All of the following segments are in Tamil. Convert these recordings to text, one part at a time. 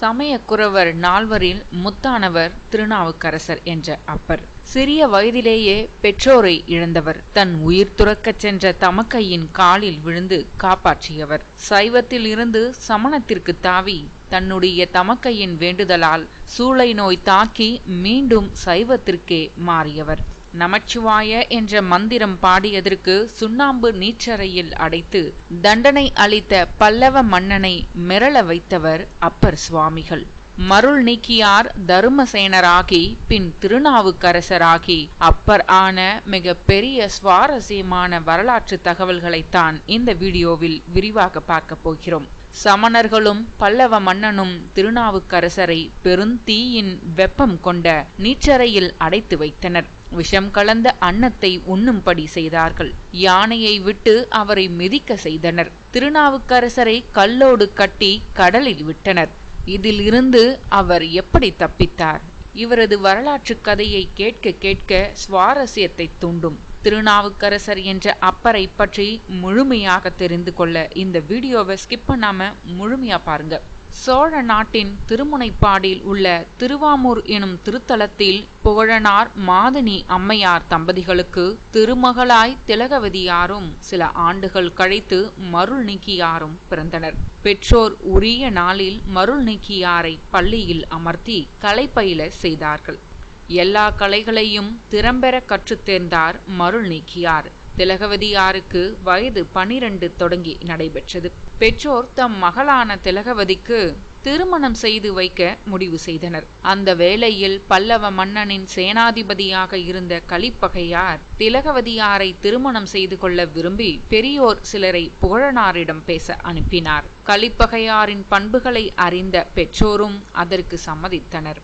சமயக்குறவர் நால்வரில் முத்தானவர் திருநாவுக்கரசர் என்ற அப்பர். சிறிய வயதிலேயே பெற்றோரை இழந்தவர். தன் உயிர் துறக்கச் சென்ற தமக்கையின் காலில் விழுந்து காப்பாற்றியவர். சைவத்தில் இருந்து சமணத்திற்கு தாவி தன்னுடைய தமக்கையின் வேண்டுதலால் சூளை நோய் தாக்கி மீண்டும் சைவத்திற்கே மாறியவர். நமச்சிவாய என்ற மந்திரம் பாடியதற்கு சுண்ணாம்பு நீச்சறையில் அடைத்து தண்டனை அளித்த பல்லவ மன்னனை மிரள வைத்தவர் அப்பர் சுவாமிகள். மருள் நீக்கியார் தருமசேனராகி பின் திருநாவுக்கரசராகி அப்பர் ஆன மிக பெரிய சுவாரஸ்யமான வரலாற்று தகவல்களைத்தான் இந்த வீடியோவில் விரிவாக பார்க்க போகிறோம். சமணர்களும் பல்லவ மன்னனும் திருநாவுக்கரசரை பெருந்தீயின் வெப்பம் கொண்ட நீச்சரையில் அடைத்து வைத்தனர். விஷம் கலந்த அன்னத்தை உண்ணும்படி செய்தார்கள். யானையை விட்டு அவரை மிதிக்க செய்தனர். திருநாவுக்கரசரை கல்லோடு கட்டி கடலில் விட்டனர். இதில் இருந்து அவர் எப்படி தப்பித்தார்? இவரது வரலாற்று கதையை கேட்க கேட்க சுவாரஸ்யத்தை தூண்டும். திருநாவுக்கரசர் என்ற அப்பரை பற்றி முழுமையாக தெரிந்து கொள்ள இந்த வீடியோவை ஸ்கிப் பண்ணாம முழுமையா பாருங்க. சோழ நாட்டின் திருமுனைப்பாடில் உள்ள திருவாமூர் எனும் திருத்தலத்தில் புகழனார் மாதினி அம்மையார் தம்பதிகளுக்கு திருமகளாய் திலகவதியாரும் சில ஆண்டுகள் கழித்து மருள் நீக்கியாரும் பிறந்தனர். பெற்றோர் உரிய நாளில் மருள் நீக்கியாரை பள்ளியில் அமர்த்தி கலை பயில செய்தார்கள். எல்லா கலைகளையும் திறம்பெற கற்றுத்தேர்ந்தார் மருள் நீக்கியார். திலகவதியாருக்கு வயது பனிரெண்டு தொடங்கி நடைபெற்றது. பெற்றோர் தம் மகளான திலகவதிக்கு திருமணம் செய்து வைக்க முடிவு செய்தனர். அந்த வேளையில் பல்லவ மன்னனின் சேனாதிபதியாக இருந்த கலிப்பகையார் திலகவதியாரை திருமணம் செய்து கொள்ள விரும்பி பெரியோர் சிலரை புகழனாரிடம் பேச அனுப்பினார். கலிப்பகையாரின் பண்புகளை அறிந்த பெற்றோரும் அதற்கு சம்மதித்தனர்.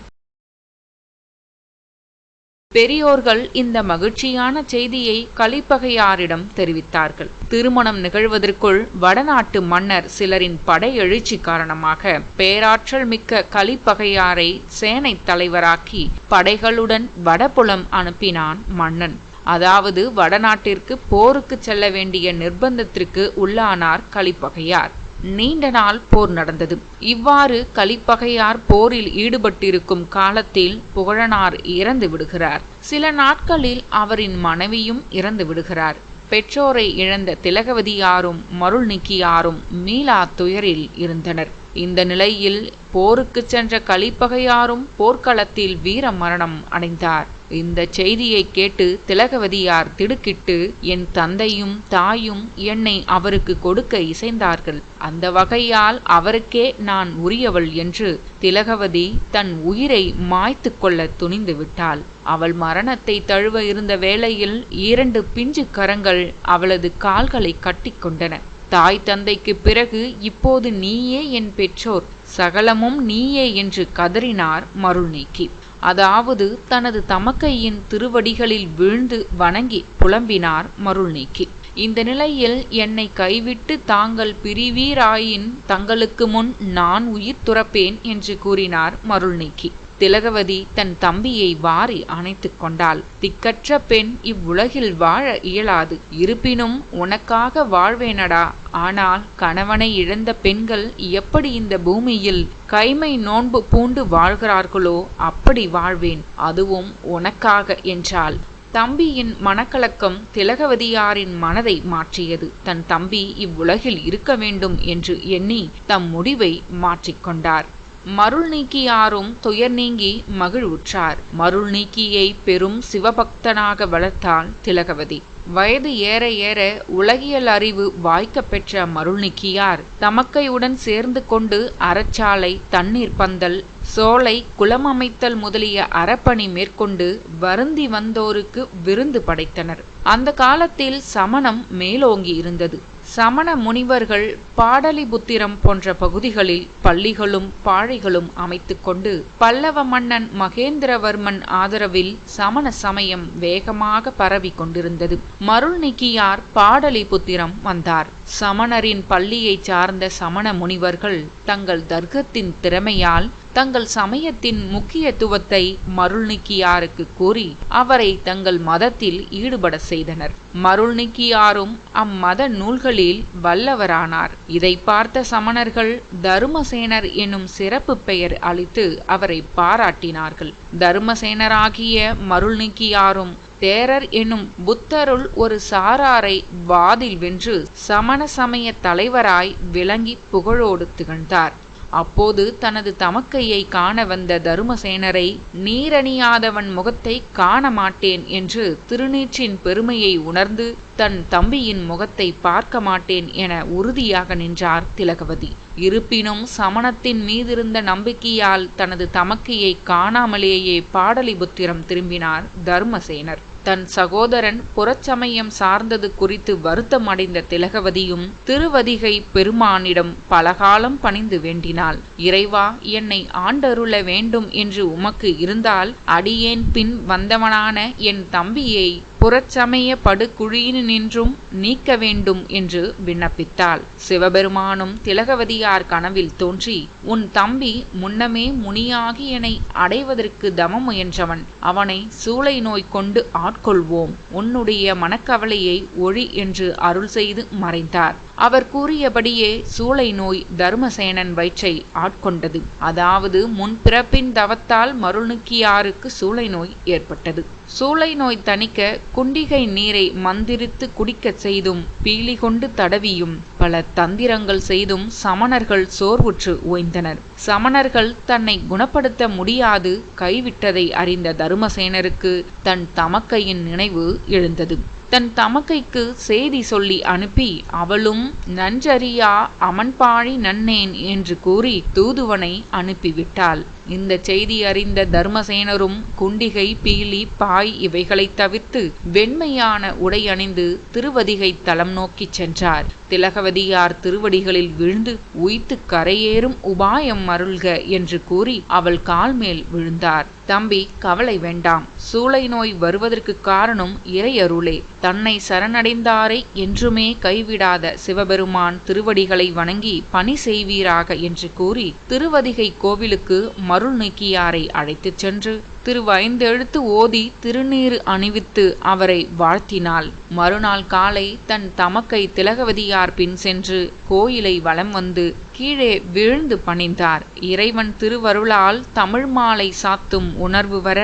பெரியோர்கள் இந்த மகிழ்ச்சியான செய்தியை கலிப்பகையாரிடம் தெரிவித்தார்கள். திருமணம் நிகழ்வதற்குள் வடநாட்டு மன்னர் சிலரின் படையெழுச்சி காரணமாக பேராற்றல் மிக்க கலிப்பகையாரை சேனை தலைவராக்கி படைகளுடன் வடபுலம் அனுப்பினான் மன்னன். அதாவது வடநாட்டிற்கு போருக்கு செல்ல வேண்டிய நிர்பந்தத்திற்கு உள்ளானார் கலிப்பகையார். நீண்ட நாள் போர் நடந்தது. இவ்வாறு கலிப்பகையார் போரில் ஈடுபட்டிருக்கும் காலத்தில் புகழனார் இறந்து விடுகிறார். சில நாட்களில் அவரின் மனைவியும் இறந்து விடுகிறார். பெற்றோரை இழந்த திலகவதியாரும் மருள் நிக்கியாரும் மீளா துயரில் இருந்தனர். இந்த நிலையில் போருக்கு சென்ற கலிப்பகையாரும் போர்க்களத்தில் வீர மரணம் அடைந்தார். இந்த செய்தியை கேட்டு திலகவதியார் திடுக்கிட்டு என் தந்தையும் தாயும் என்னை அவருக்கு கொடுக்க இசைந்தார்கள். அந்த வகையால் அவருக்கே நான் உரியவள் என்று திலகவதி தன் உயிரை மாய்த்து கொள்ள துணிந்து விட்டாள். அவள் மரணத்தை தழுவ இருந்த வேளையில் இரண்டு பிஞ்சு கரங்கள் அவளது கால்களை கட்டிக்கொண்டன தாய் தந்தைக்கு பிறகு இப்போது நீயே என் பெற்றோர் சகலமும் நீயே என்று கதறினார் மருள் நீக்கி அதாவது தனது தமக்கையின் திருவடிகளில் வீழ்ந்து வணங்கி புலம்பினார் மருள் நீக்கி இந்த நிலையில் என்னை கைவிட்டு தாங்கள் பிரிவீராயின் தங்களுக்கு முன் நான் உயிர் துறப்பேன் என்று கூறினார் மருள் நீக்கி திலகவதி தன் தம்பியை வாரி அணைத்து கொண்டாள். திக்கற்ற பெண் இவ்வுலகில் வாழ இயலாது. இருப்பினும் உனக்காக வாழ்வேனடா. ஆனால் கணவனை இழந்த பெண்கள் எப்படி இந்த பூமியில் கைமை நோன்பு பூண்டு வாழ்கிறார்களோ அப்படி வாழ்வேன். அதுவும் உனக்காக என்றாள். தம்பியின் மனக்கலக்கம் திலகவதியாரின் மனதை மாற்றியது. தன் தம்பி இவ்வுலகில் இருக்க வேண்டும் என்று எண்ணி தம் முடிவை மாற்றிக்கொண்டார் மருள் நீக்கியாரும் துயர் நீங்கி மகிழ்வுற்றார். மருள் நீக்கியை பெரும் சிவபக்தனாக வளர்த்தாள் திலகவதி. வயது ஏற ஏற உலகியல் அறிவு வாய்க்க பெற்ற மருள்நீக்கியார் தமக்கையுடன் சேர்ந்து கொண்டு அறச்சாலை தண்ணீர் பந்தல் சோலை குளம் அமைத்தல் முதலிய அறப்பணி மேற்கொண்டு வருந்தி வந்தோருக்கு விருந்து படைத்தனர். அந்த காலத்தில் சமணம் மேலோங்கி இருந்தது சமண முனிவர்கள் பாடலிபுத்திரம் போன்ற பகுதிகளில் பள்ளிகளும் பாழைகளும் அமைத்து கொண்டு பல்லவ மன்னன் மகேந்திரவர்மன் ஆதரவில் சமண சமயம் வேகமாக பரவி கொண்டிருந்தது. மருள்நீக்கியார் பாடலிபுத்திரம் வந்தார். சமணரின் பள்ளியைச் சார்ந்த சமண முனிவர்கள் தங்கள் தர்க்கத்தின் திறமையால் தங்கள் சமயத்தின் முக்கியத்துவத்தை மருள்நிக்கியாருக்கு கூறி அவரை தங்கள் மதத்தில் ஈடுபட செய்தனர். மருள்நிக்கியாரும் அம்மத நூல்களில் வல்லவரானார். இதை பார்த்த சமணர்கள் தருமசேனர் என்னும் சிறப்பு பெயர் அளித்து அவரை பாராட்டினார்கள். தருமசேனராகிய மருள்நிக்கியாரும் தேரர் என்னும் புத்தருள் ஒரு சாராரை வாதில் வென்று சமண சமய தலைவராய் விளங்கி புகழோடு திகழ்ந்தார். அப்போது தனது தமக்கையை காண வந்த தருமசேனரை நீரணியாதவன் முகத்தை காண மாட்டேன் என்று திருநீற்றின் பெருமையை உணர்ந்து தன் தம்பியின் முகத்தை பார்க்க மாட்டேன் என உறுதியாக நின்றார் திலகவதி. இருப்பினும் சமணத்தின் மீதிருந்த நம்பிக்கையால் தனது தமக்கையை காணாமலேயே பாடலிபுத்திரம் திரும்பினார் தர்மசேனர். தன் சகோதரன் புறச்சமயம் சார்ந்தது குறித்து வருத்தம் அடைந்த திலகவதியும் திருவதிகை பெருமானிடம் பலகாலம் பணிந்து வேண்டினாள். இறைவா என்னை ஆண்டருள வேண்டும் என்று உமக்கு இருந்தால் அடியேன் பின் வந்தவனான என் தம்பியை புறச்சமய படுகுழியினின்றும் நீக்க வேண்டும் என்று விண்ணப்பித்தாள். சிவபெருமானும் திலகவதியார் கனவில் தோன்றி உன் தம்பி முன்னமே முனியாகி என்னை அடைவதற்கு தமம் முயன்றவன். அவனை சூளை நோய் கொண்டு ஆட்கொள்வோம். உன்னுடைய மனக்கவலையை ஒழி என்று அருள் செய்து மறைந்தார். அவர் கூறியபடியே சூளை நோய் தர்மசேனன் வயிற்றை ஆட்கொண்டது. அதாவது முன்பிறப்பின் தவத்தால் மருணுக்கியாருக்கு சூளை நோய் ஏற்பட்டது. சூளை நோய் தணிக்க குண்டிகை நீரை மந்திரித்து குடிக்கச் செய்தும் பீலி கொண்டு தடவியும் பல தந்திரங்கள் செய்தும் சமணர்கள் சோர்வுற்று ஓய்ந்தனர். சமணர்கள் தன்னை குணப்படுத்த முடியாது கைவிட்டதை அறிந்த தருமசேனருக்கு தன் தமக்கையின் நினைவு எழுந்தது. தன் தமக்கைக்கு செய்தி சொல்லி அனுப்பி அவளும் நன்றறியா அமன்பாழி நன்னேன் என்று கூறி தூதுவனை அனுப்பிவிட்டாள். இந்த செய்தி அறிந்த தர்மசேனரும் குண்டிகை பீலி பாய் இவைகளை தவிர்த்து வெண்மையான உடை அணிந்து திருவதிகை தலம் நோக்கிச் சென்றார். திலகவதியார் திருவடிகளில் விழுந்து உய்த்து கரையேறும் உபாயம் அருள்க என்று கூறி அவள் கால் மேல் விழுந்தார். தம்பி கவலை வேண்டாம். சூளை நோய் வருவதற்கு காரணம் இறையருளே. தன்னை சரணடைந்தாரை என்றுமே கைவிடாத சிவபெருமான் திருவடிகளை வணங்கி பணி செய்வீராக என்று கூறி திருவதிகை கோவிலுக்கு மருள் நீக்கியாரை அழைத்துச் சென்று திருவைந்தெழுத்து ஓதி திருநீறு அணிவித்து அவரை வாழ்த்தினாள். மறுநாள் காலை தன் தமக்கை திலகவதியார் பின் சென்று கோயிலை வலம் வந்து கீழே விழுந்து பணிந்தார். இறைவன் திருவருளால் தமிழ் மாலை சாத்தும் உணர்வு வர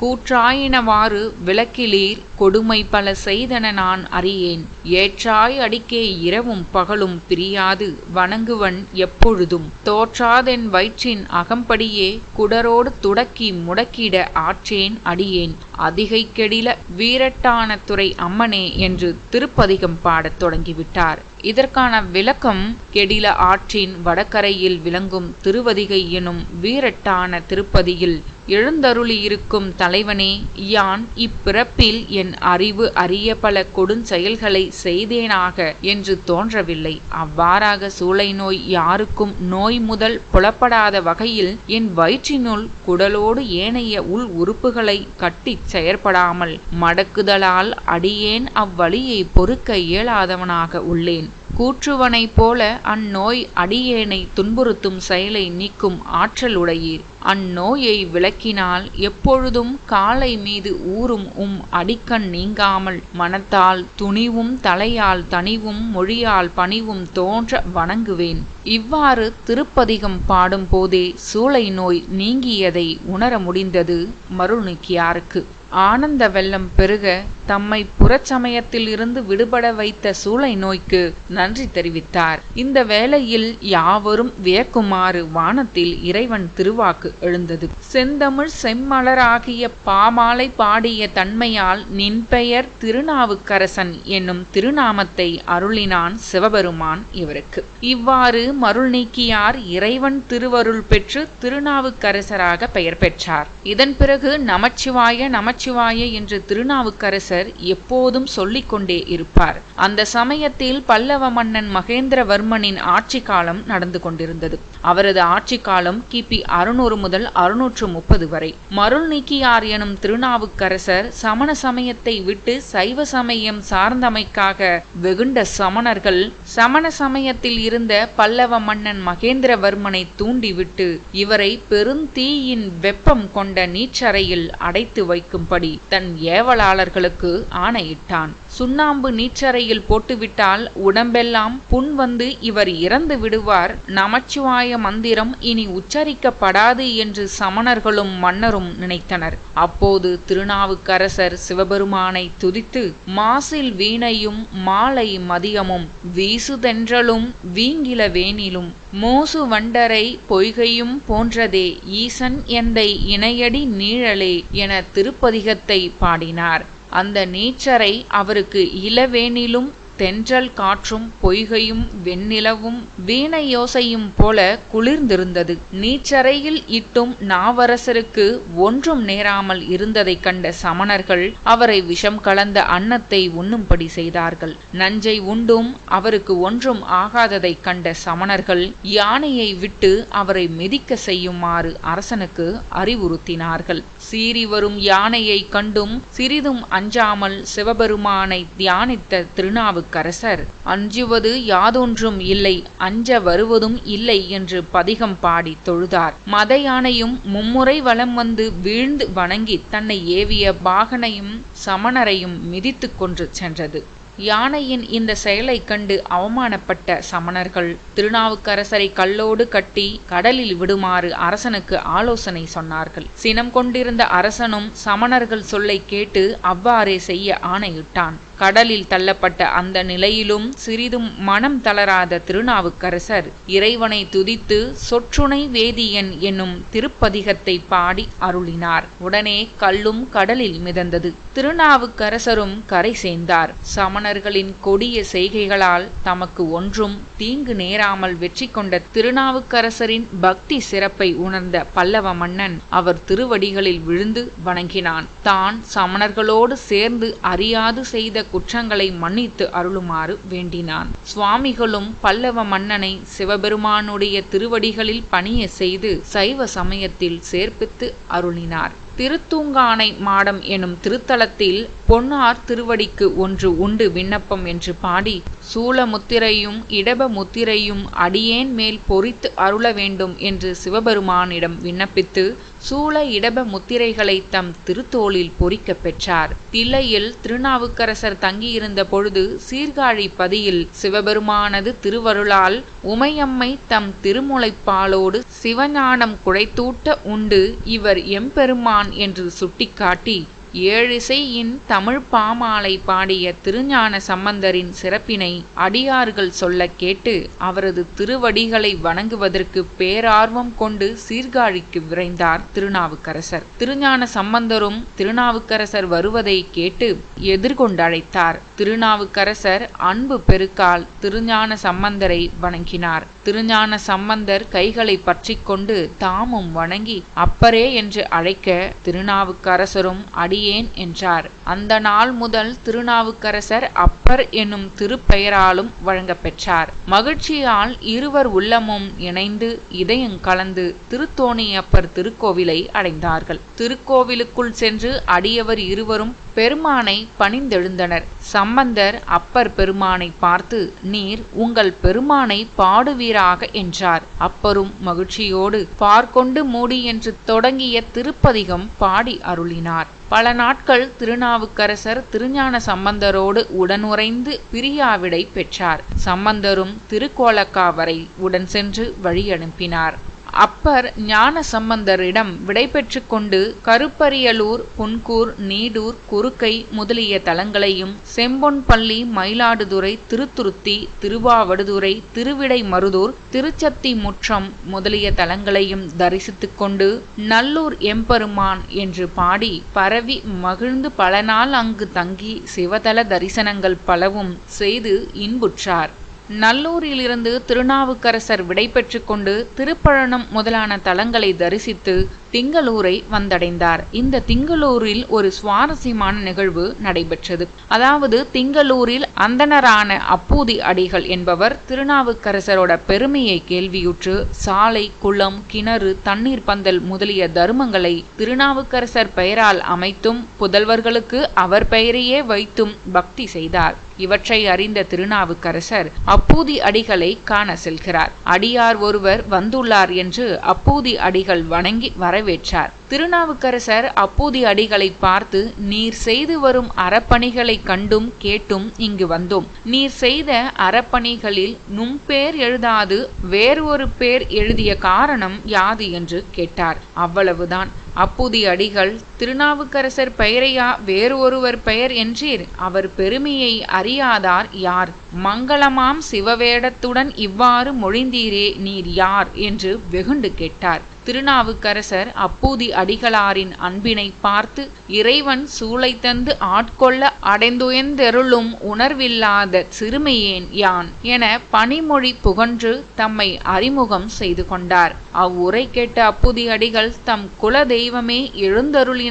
கூற்றாயினவாறு விளக்கிலீர் கொடுமை பல செய்தன நான் அறியேன். ஏற்றாய் அடிக்கே இரவும் பகலும் பிரியாது வணங்குவன் எப்பொழுதும். தோற்றாதென் வயிற்றின் அகம்படியே குடரோடு துடக்கி முடக்கிட ஆற்றேன் அடியேன். அதிகை கெடில வீரட்டான துறை அம்மனே என்று திருப்பதிகம் பாடத் தொடங்கிவிட்டார். இதற்கான விளக்கம் கெடில ஆற்றின் வடகரையில் விளங்கும் திருவதிகை எனும் வீரட்டான திருப்பதியில் எழுந்தருளியிருக்கும் தலைவனே யான் இப்பிறப்பில் என் அறிவு அறிய பல கொடுஞ்செயல்களை செய்தேனாக என்று தோன்றவில்லை. அவ்வாறாக சூளை நோய் யாருக்கும் நோய் முதல் புலப்படாத வகையில் என் வயிற்றினுள் குடலோடு ஏனைய உள் உறுப்புகளை கட்டிச் செயற்படாமல் மடக்குதலால் அடியேன் அவ்வழியை பொறுக்க இயலாதவனாக உள்ளேன். கூற்றுவனைப் போல அந்நோய் அடியேனை துன்புறுத்தும் செயலை நீக்கும் ஆற்றலுடையீர் அந்நோயை விளக்கினால் எப்பொழுதும் காலை மீது ஊறும் உம் அடிக்கண் நீங்காமல் மனத்தால் துணிவும் தலையால் தனிவும் மொழியால் பணிவும் தோன்ற வணங்குவேன். இவ்வாறு திருப்பதிகம் பாடும் போதே சூளை நோய் நீங்கியதை உணர முடிந்தது மருள்நிக்கியாருக்கு ஆனந்த வெள்ளம் பெருக தம்மை புறச்சமயத்தில் இருந்து விடுபட வைத்த சூளை நோய்க்கு நன்றி தெரிவித்தார். இந்த வேளையில் யாவரும் வியக்குமாறு வானத்தில் இறைவன் திருவாக்கு எழுந்தது. செந்தமிழ் செம்மலராகிய பாமாலை பாடிய தன்மையால் நின் பெயர் திருநாவுக்கரசன் என்னும் திருநாமத்தை அருளினான் சிவபெருமான் இவருக்கு. இவ்வாறு மருள் நீக்கியார் இறைவன் திருவருள் பெற்று திருநாவுக்கரசராக பெயர் பெற்றார். இதன் பிறகு நமச்சிவாய நமச்சி நமச்சிவாய என்று திருநாவுக்கரசர் எப்போதும் சொல்லிக்கொண்டே இருப்பார். அந்த சமயத்தில் பல்லவ மன்னன் மகேந்திரவர்மனின் ஆட்சி காலம் நடந்து கொண்டிருந்தது. அவரது ஆட்சி காலம் கிபி அறுநூறு முதல் அறுநூற்று முப்பது வரை. மருள் நீக்கியார் எனும் திருநாவுக்கரசர் சமண சமயத்தை விட்டு சைவ சமயம் சார்ந்தமைக்காக வெகுண்ட சமணர்கள் சமண சமயத்தில் இருந்த பல்லவ மன்னன் மகேந்திரவர்மனை தூண்டிவிட்டு இவரை பெருந்தீயின் வெப்பம் கொண்ட நீச்சறையில் அடைத்து வைக்கும் வைக்கும்படி தன் ஏவலாளர்களுக்கு ஆணையிட்டான். சுண்ணாம்பு நீச்சறையில் போட்டுவிட்டால் உடம்பெல்லாம் புண் வந்து இவர் இறந்து விடுவார். நமச்சிவாய மந்திரம் இனி உச்சரிக்கப்படாது என்று சமணர்களும் மன்னரும் நினைத்தனர். அப்போது திருநாவுக்கரசர் சிவபெருமானை துதித்து மாசில் வீணையும் மாலை மதியமும் வீசுதென்றலும் வீங்கில வேனிலும் மோசு வண்டரை பொய்கையும் போன்றதே ஈசன் எந்தை இணையடி நீழலே என திருப்பதிகத்தை பாடினார். அந்த நீச்சரை அவருக்கு இளவேனிலும் தென்றல் காற்றும் பொய்கையும் வெண்ணிலவும் வீணை யோசையும் போல குளிர்ந்திருந்தது. நீச்சரையில் இட்டும் நாவரசருக்கு ஒன்றும் நேராமல் இருந்ததைக் கண்ட சமணர்கள் அவரை விஷம் கலந்த அன்னத்தை உண்ணும்படி செய்தார்கள். நஞ்சை உண்டும் அவருக்கு ஒன்றும் ஆகாததைக் கண்ட சமணர்கள் யானையை விட்டு அவரை மிதிக்க செய்யுமாறு அரசனுக்கு அறிவுறுத்தினார்கள். சீறி வரும் யானையை கண்டும் சிறிதும் அஞ்சாமல் சிவபெருமானை தியானித்த திருநாவுக்கரசர் அஞ்சுவது யாதொன்றும் இல்லை அஞ்ச வருவதும் இல்லை என்று பதிகம் பாடி தொழுதார். மத யானையும் மும்முறை வலம் வந்து வீழ்ந்து வணங்கி தன்னை ஏவிய பாகனையும் சமணரையும் மிதித்து கொன்று சென்றது. யானையின் இந்த செயலை கண்டு அவமானப்பட்ட சமணர்கள் திருநாவுக்கரசரை கல்லோடு கட்டி கடலில் விடுமாறு அரசனுக்கு ஆலோசனை சொன்னார்கள். சினம் கொண்டிருந்த அரசனும் சமணர்கள் சொல்லை கேட்டு அவ்வாறே செய்ய ஆணையிட்டான். கடலில் தள்ளப்பட்ட அந்த நிலையிலும் சிறிதும் மனம் தளராத திருநாவுக்கரசர் இறைவனை துதித்து சொற்றுணை வேதியன் என்னும் திருப்பதிகத்தை பாடி அருளினார். உடனே கல்லும் கடலில் மிதந்தது. திருநாவுக்கரசரும் கரை சேர்ந்தார். சமணர்களின் கொடிய செய்கைகளால் தமக்கு ஒன்றும் தீங்கு நேராமல் வெற்றி கொண்ட திருநாவுக்கரசரின் பக்தி சிறப்பை உணர்ந்த பல்லவ மன்னன் அவர் திருவடிகளில் விழுந்து வணங்கினான். தான் சமணர்களோடு சேர்ந்து அறியாது செய்த குற்றங்களை மன்னித்து அருளுமாறு வேண்டினான். சுவாமிகளும் பல்லவ மன்னனை சிவபெருமானுடைய திருவடிகளில் பணிய செய்து சைவ சமயத்தில் சேர்ப்பித்து அருளினார். திருத்தூங்கானை மாடம் எனும் திருத்தலத்தில் பொன்னார் திருவடிக்கு ஒன்று உண்டு விண்ணப்பம் என்று பாடி சூலமுத்திரையும் இடப முத்திரையும் அடியேன் மேல் பொறித்து அருள வேண்டும் என்று சிவபெருமானிடம் விண்ணப்பித்து சூல இடப முத்திரைகளை தம் திருத்தோளில் பொறிக்கப் பெற்றார். தில்லையில் திருநாவுக்கரசர் தங்கியிருந்த பொழுது சீர்காழி பதியில் சிவபெருமானது திருவருளால் உமையம்மை தம் திருமுலைப்பாலோடு சிவஞானம் குழைத்தூட்ட உண்டு இவர் எம்பெருமான் என்று சுட்டிக்காட்டி ஏழிசையின் தமிழ் பாமாலை பாடிய திருஞான சம்பந்தரின் சிறப்பினை அடியார்கள் சொல்ல கேட்டு அவரது திருவடிகளை வணங்குவதற்கு பேரார்வம் கொண்டு சீர்காழிக்கு விரைந்தார் திருநாவுக்கரசர். திருஞான சம்பந்தரும் திருநாவுக்கரசர் வருவதை கேட்டு எதிர்கொண்டழைத்தார். திருநாவுக்கரசர் அன்பு பெருக்கால் திருஞான சம்பந்தரை வணங்கினார். திருஞான சம்பந்தர் கைகளை பற்றி கொண்டு தாமும் வணங்கி அப்பரே என்று அழைக்க திருநாவுக்கரசரும் அறியேன் என்றார். அந்த நாள் முதல் திருநாவுக்கரசர் அப்பர் என்னும் திருப்பெயராலும் வழங்கப்பெற்றார். மகிழ்ச்சியால் இருவர் உள்ளமும் இணைந்து இதயம் கலந்து திருத்தோணியப்பர் திருக்கோவிலை அடைந்தார்கள். திருக்கோவிலுக்குள் சென்று அடியவர் இருவரும் பெருமானை பணிந்தெழுந்தனர். சம்பந்தர் அப்பர் பெருமானை பார்த்து நீர் உங்கள் பெருமானை பாடுவீராக என்றார். அப்பரும் மகிழ்ச்சியோடு பார்க்கொண்டு மூடி என்று தொடங்கிய திருப்பதிகம் பாடி அருளினார். பல நாட்கள் திருநாவுக்கரசர் திருஞான சம்பந்தரோடு உடனுறைந்து பிரியாவிடை பெற்றார். சம்பந்தரும் திருக்கோலக்காவரை உடன் சென்று வழி அனுப்பினார். அப்பர் ஞான சம்பந்தரிடம் விடைபெற்று கொண்டு கருப்பரியலூர் புன்கூர் நீடூர் குறுக்கை முதலிய தலங்களையும் செம்பொன்பள்ளி மயிலாடுதுறை திருத்துருத்தி திருவாவடுதுறை திருவிடை மருதூர் திருச்சத்தி முற்றம் முதலிய தலங்களையும் தரிசித்து கொண்டு நல்லூர் எம்பெருமான் என்று பாடி பரவி மகிழ்ந்து பல நாள் அங்கு தங்கி சிவதல தரிசனங்கள் பலவும் செய்து இன்புற்றார். நல்லூரிலிருந்து திருநாவுக்கரசர் விடைபெற்று கொண்டு திருப்பழனம் முதலான தலங்களை தரிசித்து திங்களூரை வந்தடைந்தார். இந்த திங்களூரில் ஒரு சுவாரஸ்யமான நிகழ்வு நடைபெற்றது. அதாவது திங்களூரில் அந்தணரான அப்பூதி அடிகள் என்பவர் திருநாவுக்கரசரோட பெருமையை கேள்வியுற்று சாலை குளம் கிணறு தண்ணீர் பந்தல் முதலிய தருமங்களை திருநாவுக்கரசர் பெயரால் அமைத்தும் புதல்வர்களுக்கு அவர் பெயரையே வைத்தும் பக்தி செய்தார். இவற்றை அறிந்த திருநாவுக்கரசர் அப்பூதி அடிகளை காண செல்கிறார். அடியார் ஒருவர் வந்துள்ளார் என்று அப்பூதி அடிகள் வணங்கி வரவேற்றார். திருநாவுக்கரசர் அப்பூதி அடிகளை பார்த்து நீர் செய்து வரும் அறப்பணிகளை கண்டும் கேட்டும் இங்கு வந்தோம். நீர் செய்த அறப்பணிகளில் நும் பேர் எழுதாது வேறு ஒரு பேர் எழுதிய காரணம் யாது? என்று கேட்டார். அவ்வளவுதான். அப்புதி அடிகள் திருநாவுக்கரசர் பெயரையா வேறு ஒருவர் பெயர் என்றீர். அவர் பெருமையை அறியாதார் யார்? மங்களமாம் சிவவேடத்துடன் இவ்வாறு மொழிந்தீரே நீர் யார்? என்று வெகுண்டு கேட்டார். திருநாவுக்கரசர் அப்பூதி அடிகளாரின் அன்பினை பார்த்து இறைவன் சூளை தந்து ஆட்கொள்ள அடைந்துயர்ந்தெருளும் உணர்வில்லாத சிறுமையேன் யான்? என பனிமொழி புகன்று தம்மை அறிமுகம் செய்து கொண்டார். அவ்வுரை கேட்ட அப்பூதி அடிகள் தம் குல தெய்வமே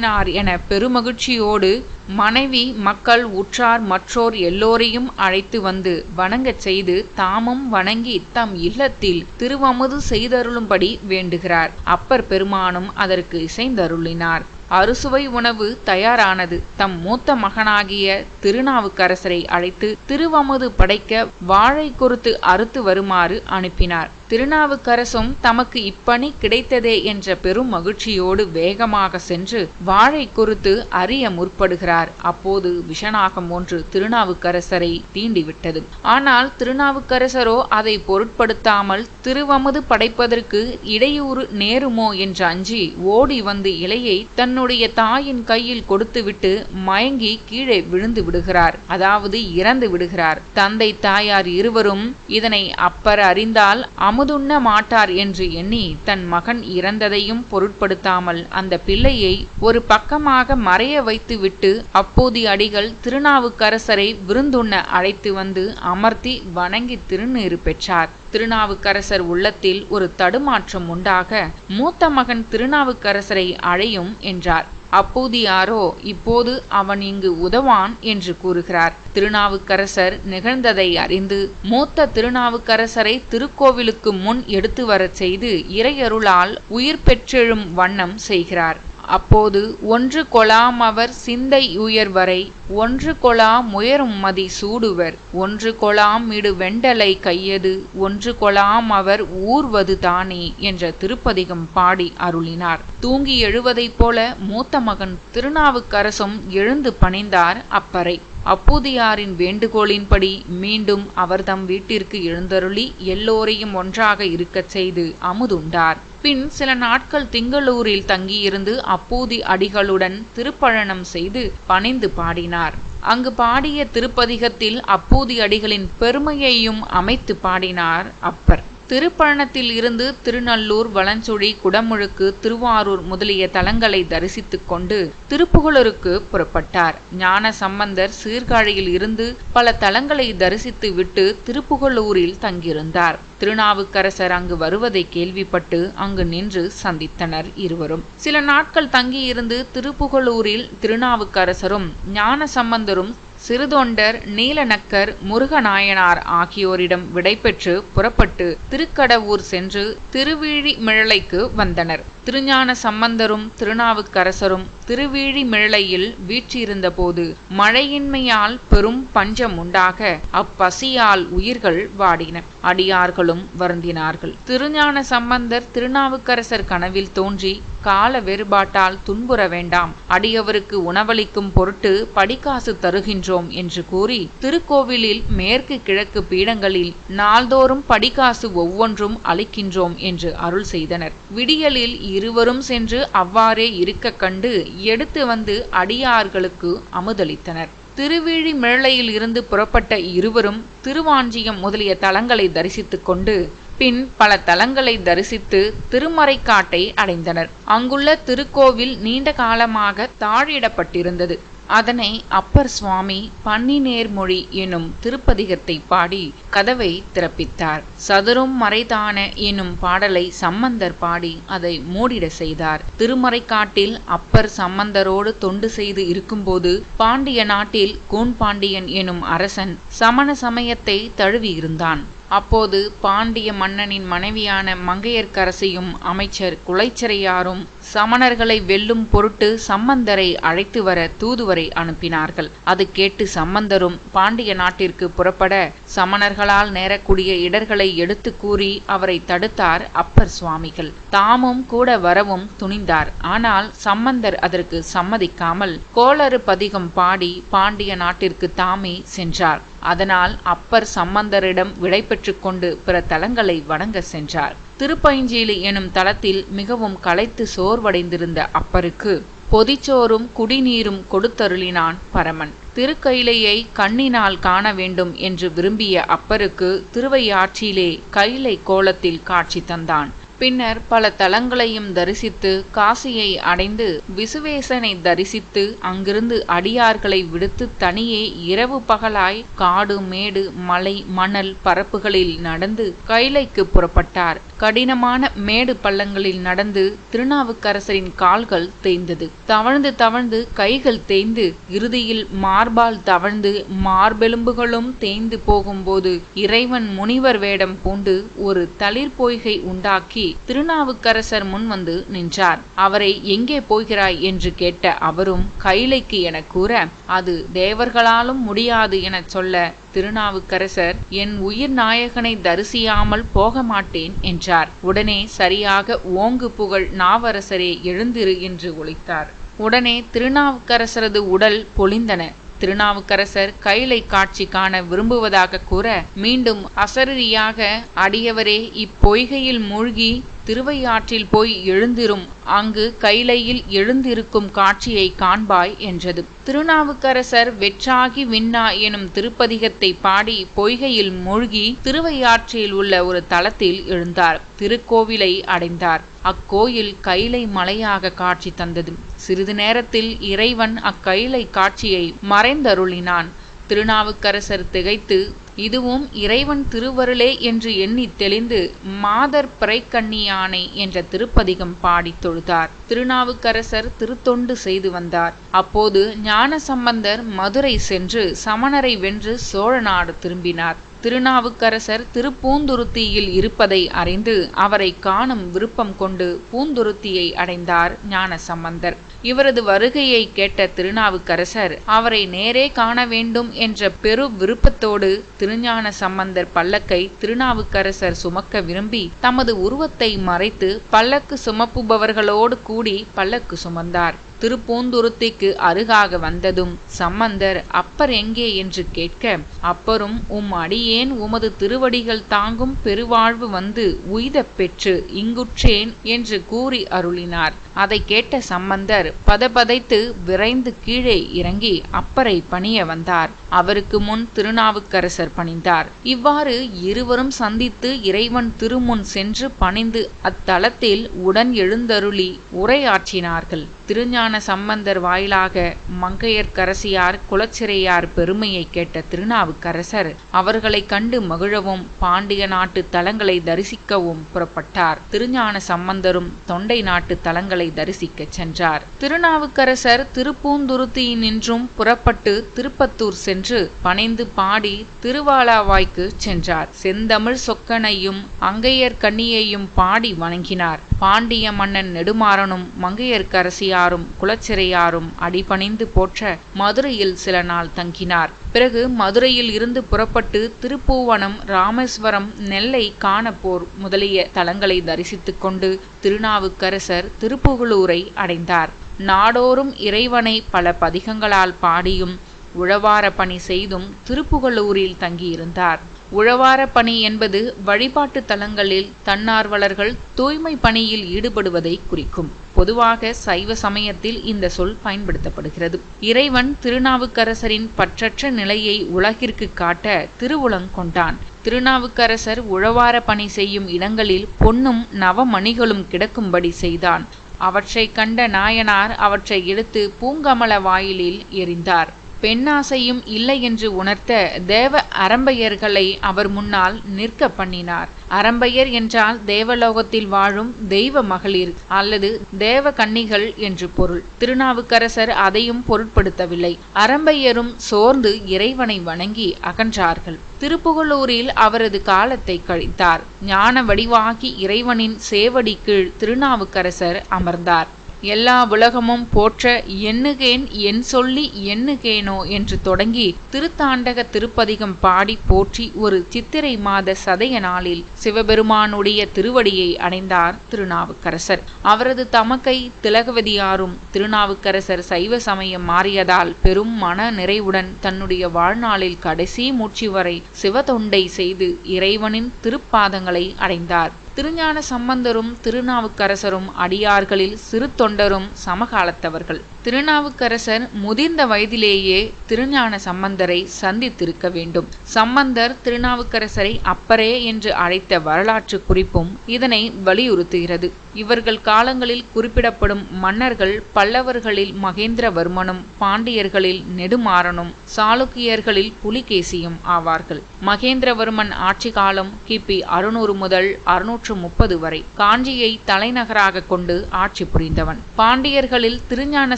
வழங்கினார் என பெருமகிழ்ச்சியோடு மனைவி மக்கள் உற்றார் மற்றோர் எல்லோரையும் அழைத்து வந்து வணங்கச் செய்து தாமும் வணங்கி தம் இல்லத்தில் திருவமுது செய்தருளும்படி வேண்டுகிறார். அப்பர் பெருமானும் அதற்கு இசைந்தருளினார். அறுசுவை உணவு தயாரானது. தம் மூத்த மகனாகிய திருநாவுக்கரசரை அழைத்து திருவமுது படைக்க வாழை குறுத்து அறுத்து வருமாறு அனுப்பினார். திருநாவுக்கரசும் தமக்கு இப்பணி கிடைத்ததே என்ற பெரும் மகிழ்ச்சியோடு வேகமாக சென்று வாழை குறித்து அறிய முற்படுகிறார். அப்போது விஷநாகம் ஒன்று திருநாவுக்கரசரை தீண்டிவிட்டது. ஆனால் திருநாவுக்கரசரோ அதை பொருட்படுத்தாமல் திருவமுது படைப்பதற்கு இடையூறு நேருமோ என்று அஞ்சி ஓடி வந்து இலையை தன்னுடைய தாயின் கையில் கொடுத்துவிட்டு மயங்கி கீழே விழுந்து விடுகிறார். அதாவது இறந்து விடுகிறார். தந்தை தாயார் இருவரும் இதனை அப்பர் அறிந்தால் அமுதுண்ண மாட்டார் என்று எண்ணி தன் மகன் இறந்ததையும் பொருட்படுத்தாமல் அந்த பிள்ளையை ஒரு பக்கமாக மறைய வைத்துவிட்டு அப்போதி அடிகள் திருநாவுக்கரசரை விருந்துண்ண அழைத்து வந்து அமர்த்தி வணங்கி திருநீறு பெற்றார். திருநாவுக்கரசர் உள்ளத்தில் ஒரு தடுமாற்றம் உண்டாக மூத்த மகன் திருநாவுக்கரசரை அழையும் என்றார். அப்போதியாரோ இப்போது அவன் இங்கு உதவான் என்று கூறுகிறார். திருநாவுக்கரசர் நிகழ்ந்ததை அறிந்து மூத்த திருநாவுக்கரசரை திருக்கோவிலுக்கு முன் எடுத்து வரச் செய்து இறையருளால் உயிர் பெற்றெழும் வண்ணம் செய்கிறார். அப்போது ஒன்று கொலாம் அவர் சிந்தை உயர்வரை ஒன்று கொலாம் உயரும் மதி சூடுவர் ஒன்று கொலாம் இடு வெண்டலை கையது ஒன்று கொலாம் அவர் ஊர்வது தானே என்ற திருப்பதிகம் பாடி அருளினார். தூங்கி எழுவதைப் போல மூத்த மகன் திருநாவுக்கரசும் எழுந்து பணிந்தார் அப்பறை. அப்பூதியாரின் வேண்டுகோளின்படி மீண்டும் அவர் தம் வீட்டிற்கு எழுந்தருளி எல்லோரையும் ஒன்றாக இருக்கச் செய்து அமுதுண்டார். பின் சில நாட்கள் திங்களூரில் தங்கியிருந்து அப்பூதி அடிகளுடன் திருப்பழனம் செய்து பணிந்து பாடினார். அங்கு பாடிய திருப்பதிகத்தில் அப்பூதி அடிகளின் பெருமையையும் அமைத்து பாடினார் அப்பர். திருப்பழனத்தில் இருந்து திருநல்லூர் வளஞ்சுழி குடமுழுக்கு திருவாரூர் முதலிய தலங்களை தரிசித்துக் கொண்டு திருப்புகழூருக்கு புறப்பட்டார். ஞான சம்பந்தர் சீர்காழியில் இருந்து பல தலங்களை தரிசித்து விட்டு திருப்புகழூரில் தங்கியிருந்தார். திருநாவுக்கரசர் அங்கு வருவதை கேள்விப்பட்டு அங்கு நின்று சந்தித்தனர் இருவரும். சில நாட்கள் தங்கியிருந்து திருப்புகழூரில் திருநாவுக்கரசரும் ஞான சம்பந்தரும் சிறுதொண்டர் நீலநக்கர் முருகநாயனார் ஆகியோரிடம் விடைபெற்று புறப்பட்டு திருக்கடவூர் சென்று திருவிழிமிழலைக்கு வந்தனர். திருஞான சம்பந்தரும் திருநாவுக்கரசரும் திருவிழிமிழலையில் வீற்றிருந்தபோது மழையின்மையால் பெரும் பஞ்சம் உண்டாக அப்பசியால் உயிர்கள் வாடின. அடியார்களும் வருந்தினார்கள். திருஞான சம்பந்தர் திருநாவுக்கரசர் கனவில் தோன்றி கால வேறுபாட்டால் துன்புற வேண்டாம் அடியவருக்கு உணவளிக்கும் பொருட்டு படிக்காசு தருகின்றோம் என்று கூறி திருக்கோவிலில் மேற்கு கிழக்கு பீடங்களில் நாள்தோறும் படிக்காசு ஒவ்வொன்றும் அளிக்கின்றோம் என்று அருள் செய்தனர். விடியலில் இருவரும் சென்று அவ்வாறே இருக்க கண்டு எடுத்து வந்து அடியார்களுக்கு அமுதளித்தனர். திருவிழி மேளையில் இருந்து புறப்பட்ட இருவரும் திருவாஞ்சியம் முதலிய தலங்களை தரிசித்து கொண்டு பின் பல தலங்களை தரிசித்து திருமறைக்காட்டை அடைந்தனர். அங்குள்ள திருக்கோவில் நீண்ட காலமாக தாழிடப்பட்டிருந்தது. அதனை அப்பர் சுவாமி பன்னிநேர்மொழி எனும் திருப்பதிகத்தை பாடி கதவை திறப்பித்தார். சதுரும் மறைதான எனும் பாடலை சம்பந்தர் பாடி அதை மூடிட செய்தார். திருமறைக்காட்டில் அப்பர் சம்பந்தரோடு தொண்டு செய்து இருக்கும்போது பாண்டிய நாட்டில் கூன்பாண்டியன் எனும் அரசன் சமண சமயத்தை தழுவியிருந்தான் அப்போது பாண்டிய மன்னனின் மனைவியான மங்கையர்க்கரசியும் அமைச்சர் குலைச்சிறையாரும் சமணர்களை வெல்லும் பொருட்டு சம்பந்தரை அழைத்து வர தூதுவரை அனுப்பினார்கள். அது கேட்டு சம்பந்தரும் பாண்டிய நாட்டிற்கு புறப்பட சமணர்களால் நேரக்கூடிய இடர்களை எடுத்து கூறி அவரை தடுத்தார் அப்பர் சுவாமிகள். தாமும் கூட வரவும் துணிந்தார். ஆனால் சம்பந்தர் அதற்கு சம்மதிக்காமல் கோளறு பதிகம் பாடி பாண்டிய நாட்டிற்கு தாமே சென்றார். அதனால் அப்பர் சம்பந்தரிடம் விடை கொண்டு பிற தலங்களை வணங்க சென்றார். திருப்பைஞ்சேலி எனும் தலத்தில் மிகவும் களைத்து சோர்வடைந்திருந்த அப்பருக்கு பொதிச்சோறும் குடிநீரும் கொடுத்தருளினான் பரமன். திருக்கைலையை கண்ணினால் காண வேண்டும் என்று விரும்பிய அப்பருக்கு திருவையாற்றிலே கைலை கோலத்தில் காட்சி தந்தான். பின்னர் பல தலங்களையும் தரிசித்து காசியை அடைந்து விசுவேசனை தரிசித்து அங்கிருந்து அடியார்களை விடுத்து தனியே இரவு பகலாய் காடு மேடு மலை மணல் பரப்புகளில் நடந்து கைலைக்கு புறப்பட்டார். கடினமான மேடு பள்ளங்களில் நடந்து திருநாவுக்கரசரின் கால்கள் தேய்ந்தது. தவழ்ந்து தவழ்ந்து கைகள் தேய்ந்து இறுதியில் மார்பால் தவழ்ந்து மார்பெலும்புகளும் தேய்ந்து போகும்போது இறைவன் முனிவர் வேடம் பூண்டு ஒரு தளிர் பொய்கை உண்டாக்கி திருநாவுக்கரசர் முன் வந்து நின்றார். அவரை எங்கே போகிறாய் என்று கேட்ட அவரும் கைலைக்கு என கூற அது தேவர்களாலும் முடியாது எனச் சொல்ல திருநாவுக்கரசர் என் உயிர் நாயகனை தரிசியாமல் போக மாட்டேன் என்றார். உடனே சரியாக ஓங்கு புகழ் நாவரசரே எழுந்திரு என்று ஒழித்தார் உடனே திருநாவுக்கரசரது உடல் பொழிந்தன திருநாவுக்கரசர் கைலை காட்சி காண விரும்புவதாக கூற மீண்டும் அசரரியாக அடியவரே இப்பொய்கையில் மூழ்கி திருவையாற்றில் போய் எழுந்திரும். அங்கு கைலையில் எழுந்திருக்கும் காட்சியை காண்பாய் என்றது. திருநாவுக்கரசர் வெற்றாகி விண்ணா எனும் திருப்பதிகத்தை பாடி பொய்கையில் மூழ்கி திருவையாற்றில் உள்ள ஒரு தளத்தில் எழுந்தார். திருக்கோவிலை அடைந்தார். அக்கோயில் கைலை மலையாக காட்சி தந்தது. சிறிது நேரத்தில் இறைவன் அக்கைலை காட்சியை மறைந்தருளினான். திருநாவுக்கரசர் திகைத்து இதுவும் இறைவன் திருவருளே என்று எண்ணி தெளிந்து மாதர் பிறைக்கண்ணியானை என்ற திருப்பதிகம் பாடி தொழுதார். திருநாவுக்கரசர் திருத்தொண்டு செய்து வந்தார். அப்போது ஞான சம்பந்தர் மதுரை சென்று சமணரை வென்று சோழ நாடு திரும்பினார். திருநாவுக்கரசர் திருப்பூந்துருத்தியில் இருப்பதை அறிந்து அவரை காணும் விருப்பம் கொண்டு பூந்துருத்தியை அடைந்தார் ஞான சம்பந்தர் இவரது வருகையை கேட்ட திருநாவுக்கரசர் அவரை நேரே காண வேண்டும் என்ற பெரு விருப்பத்தோடு திருஞான சம்பந்தர் பல்லக்கை திருநாவுக்கரசர் சுமக்க விரும்பி தமது உருவத்தை மறைத்து பல்லக்கு சுமப்புபவர்களோடு கூடி பல்லக்கு சுமந்தார். திருப்பூந்துருத்திக்கு அருகாக வந்ததும் சம்பந்தர் அப்பர் எங்கே? என்று கேட்க அப்பரும் உம் அடியேன் உமது திருவடிகள் தாங்கும் பெருவாழ்வு வந்து உய்த பெற்று இங்குற்றேன் என்று கூறி அருளினார். அதை கேட்ட சம்பந்தர் பதபதைத்து விரைந்து கீழே இறங்கி அப்பரை பணிய வந்தார். அவருக்கு முன் திருநாவுக்கரசர் பணிந்தார். இவ்வாறு இருவரும் சந்தித்து இறைவன் திருமுன் சென்று பணிந்து அத்தலத்தில் உடன் எழுந்தருளி உரையாற்றினார்கள். திருஞான சம்பந்தர் வாயிலாக மங்கையர்க்கரசியார் குலச்சிறையார் பெருமையை கேட்ட திருநாவுக்கரசர் அவர்களை கண்டு மகிழவும் பாண்டிய நாட்டு தலங்களை தரிசிக்கவும் புறப்பட்டார். திருஞான சம்பந்தரும் தொண்டை நாட்டு தலங்களை தரிசிக்க சென்றார். திருநாவுக்கரசர் திருப்பூந்துருத்தியினின்றும் புறப்பட்டு திருப்பத்தூர் சென்று பனைந்து பாடி திருவாலாவாய்க்கு சென்றார். செந்தமிழ் சொக்கனையும் அங்கையர் கண்ணியையும் பாடி வணங்கினார். பாண்டிய மன்னன் நெடுமாறனும் மங்கையர்க்கரசியாரும் குலச்சிறையாரும் அடிபணிந்து போற்ற மதுரையில் சில நாள் தங்கினார். பிறகு மதுரையில் இருந்து புறப்பட்டு திருப்பூவனம் ராமேஸ்வரம் நெல்லை காணப்போர் முதலிய தலங்களை தரிசித்துக் கொண்டு திருநாவுக்கரசர் திருப்புகலூரை அடைந்தார். நாடோறும் இறைவனை பல பதிகங்களால் பாடியும் உழவார பணி செய்தும் திருப்புகலூரில் தங்கியிருந்தார். உழவார பணி என்பது வழிபாட்டு தலங்களில் தன்னார்வலர்கள் தூய்மை பணியில் ஈடுபடுவதை குறிக்கும். பொதுவாக சைவ சமயத்தில் இந்த சொல் பயன்படுத்தப்படுகிறது. இறைவன் திருநாவுக்கரசரின் பற்றற்ற நிலையை உலகிற்கு காட்ட திருவுளங்கொண்டான் திருநாவுக்கரசர் உழவார பணி செய்யும் இடங்களில் பொன்னும் நவமணிகளும் கிடக்கும்படி செய்தான். அவற்றைக் கண்ட நாயனார் அவற்றை எடுத்து பூங்கமல வாயிலில் எறிந்தார். பெண்ணாசையும் இல்லை என்று உணர்த்த தேவ அரம்பையர்களை அவர் முன்னால் நிற்க பண்ணினார். அரம்பையர் என்றால் தேவலோகத்தில் வாழும் தெய்வ மகளிர் அல்லது தேவ கன்னிகள் என்று பொருள். திருநாவுக்கரசர் அதையும் பொருட்படுத்தவில்லை. அரம்பையரும் சோர்ந்து இறைவனை வணங்கி அகன்றார்கள். திருப்புகலூரில் அவரது காலத்தை கழித்தார். ஞான வடிவாகி இறைவனின் சேவடி கீழ் திருநாவுக்கரசர் அமர்ந்தார். எல்லா உலகமும் போற்ற எண்ணுகேன் என் சொல்லி எண்ணுகேனோ என்று தொடங்கி திருத்தாண்டக திருப்பதிகம் பாடி போற்றி ஒரு சித்திரை மாத சதய நாளில் சிவபெருமானுடைய திருவடியை அடைந்தார் திருநாவுக்கரசர். அவரது தமக்கை திலகவதியாரும் திருநாவுக்கரசர் சைவ சமயம் மாறியதால் பெரும் மன நிறைவுடன் தன்னுடைய வாழ்நாளில் கடைசி மூச்சு வரை சிவதொண்டை செய்து இறைவனின் திருப்பாதங்களை அடைந்தார். திருஞான சம்பந்தரும் திருநாவுக்கரசரும் அடியார்களில் சிறு தொண்டரும் சமகாலத்தவர்கள். திருநாவுக்கரசர் முதிர்ந்த வயதிலேயே திருஞான சம்பந்தரை சந்தித்திருக்க வேண்டும். சம்பந்தர் திருநாவுக்கரசரை அப்பரே என்று அழைத்த வரலாற்று குறிப்பும் இதனை வலியுறுத்துகிறது. இவர்கள் காலங்களில் குறிப்பிடப்படும் மன்னர்கள் பல்லவர்களில் மகேந்திரவர்மனும் பாண்டியர்களில் நெடுமாறனும் சாளுக்கியர்களில் புலிகேசியும் ஆவார்கள். மகேந்திரவர்மன் ஆட்சி காலம் கிபி அறுநூறு முதல் அறுநூற்று முப்பது வரை காஞ்சியை தலைநகராக கொண்டு ஆட்சி புரிந்தவன். பாண்டியர்களில் திருஞான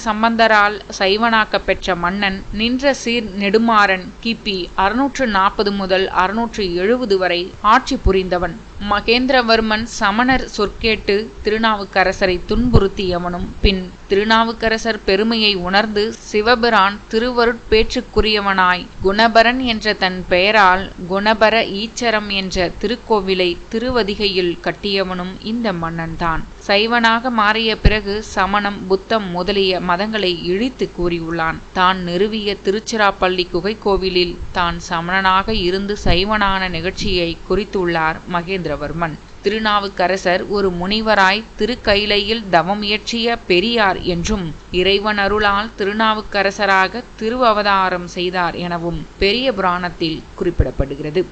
சம்பந்தரால் சைவனாக்க பெற்ற மன்னன் நின்ற சீர் நெடுமாறன் கிபி அறுநூற்று நாற்பது முதல் அறுநூற்று எழுபது வரை ஆட்சி புரிந்தவன். மகேந்திரவர்மன் சமணர் சொற்கேட்டு திருநாவுக்கரசரை துன்புறுத்தியவனும் பின் திருநாவுக்கரசர் பெருமையை உணர்ந்து சிவபிரான் திருவருட்பேற்றுக்குரியவனாய் குணபரன் என்ற தன் பெயரால் குணபர ஈச்சரம் என்ற திருக்கோவிலை திருவதிகையில் கட்டியவனும் இந்த மன்னன்தான். சைவனாக மாறிய பிறகு சமணம் புத்தம் முதலிய மதங்களை இழித்து கூறியுள்ளான். தான் நிறுவிய திருச்சிராப்பள்ளி குகை கோவிலில் தான் சமணனாக இருந்து சைவனான நிகழ்ச்சியை குறித்துள்ளார் மகேந்திரவர்மன். திருநாவுக்கரசர் ஒரு முனிவராய் திருக்கைலையில் தவம் இயற்றிய பெரியார் என்றும் இறைவன் அருளால் திருநாவுக்கரசராக திருவவதாரம் செய்தார் எனவும் பெரிய புராணத்தில் குறிப்பிடப்படுகிறது.